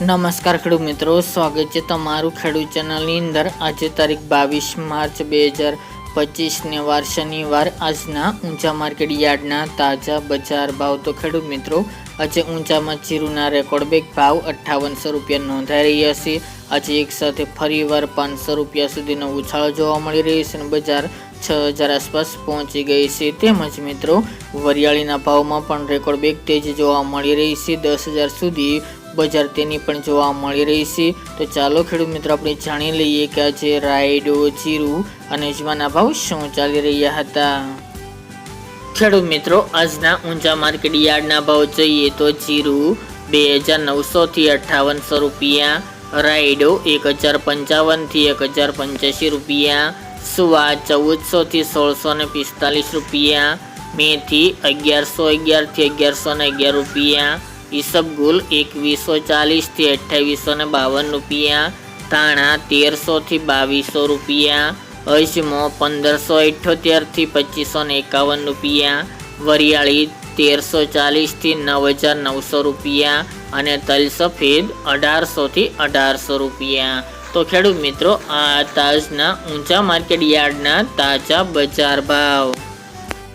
નમસ્કાર ખેડૂત મિત્રો સ્વાગત છે તમારું ખેડૂત ચેનલની અંદર. આજે તારીખ બાવીસ માર્ચ બે હજાર પચીસને વાર શનિવાર. આજના ઊંચા માર્કેટ યાર્ડના તાજા બજાર ભાવ. તો ખેડૂત મિત્રો આજે ઊંચામાં જીરુના રેકોર્ડ બેગ ભાવ અઠ્ઠાવનસો રૂપિયા નોંધાઈ રહ્યા છે. આજે એક સાથે ફરીવાર પાંચસો રૂપિયા સુધીનો ઉછાળો જોવા મળી રહ્યો છે અને બજાર છ હજાર આસપાસ પહોંચી ગઈ છે. તેમજ મિત્રો, વરિયાળીના ભાવમાં પણ રેકોર્ડ બેગ તેજ જોવા મળી રહી છે. દસ હજાર સુધી બજાર તેની પણ જોવા મળી રહી છે. તો ચાલો ખેડૂત મિત્રો, આપણે જાણી લઈએ કે આજે રાયડો, જીરું અને અજમાના ભાવ શું ચાલી રહ્યા હતા. ખેડૂત મિત્રો, આજના ઊંચા માર્કેટ યાર્ડના ભાવ જોઈએ તો જીરું બે હજાર નવસોથી અઠ્ઠાવનસો રૂપિયા, રાયડો એક હજાર પંચાવનથી એક હજાર પંચ્યાસી રૂપિયા, સુવા ચૌદસોથી સોળસો ને પિસ્તાલીસ રૂપિયા, મેથી અગિયારસો અગિયારથી અગિયારસો ને અગિયાર રૂપિયા ઈસબગુલ એકવીસો ચાલીસથી અઠ્ઠાવીસો ને બાવન રૂપિયા ધાણા તેરસોથી બાવીસો રૂપિયા, અજમો પંદરસો અઠ્યોતેરથી પચીસો ને એકાવન રૂપિયા, વરિયાળી તેરસો ચાલીસથી નવ હજાર નવસો રૂપિયા અને તલ સફેદ અઢારસોથી અઢારસો રૂપિયા. તો ખેડૂત મિત્રો, આ તાજના ઊંચા માર્કેટ યાર્ડના તાજા બજાર ભાવ.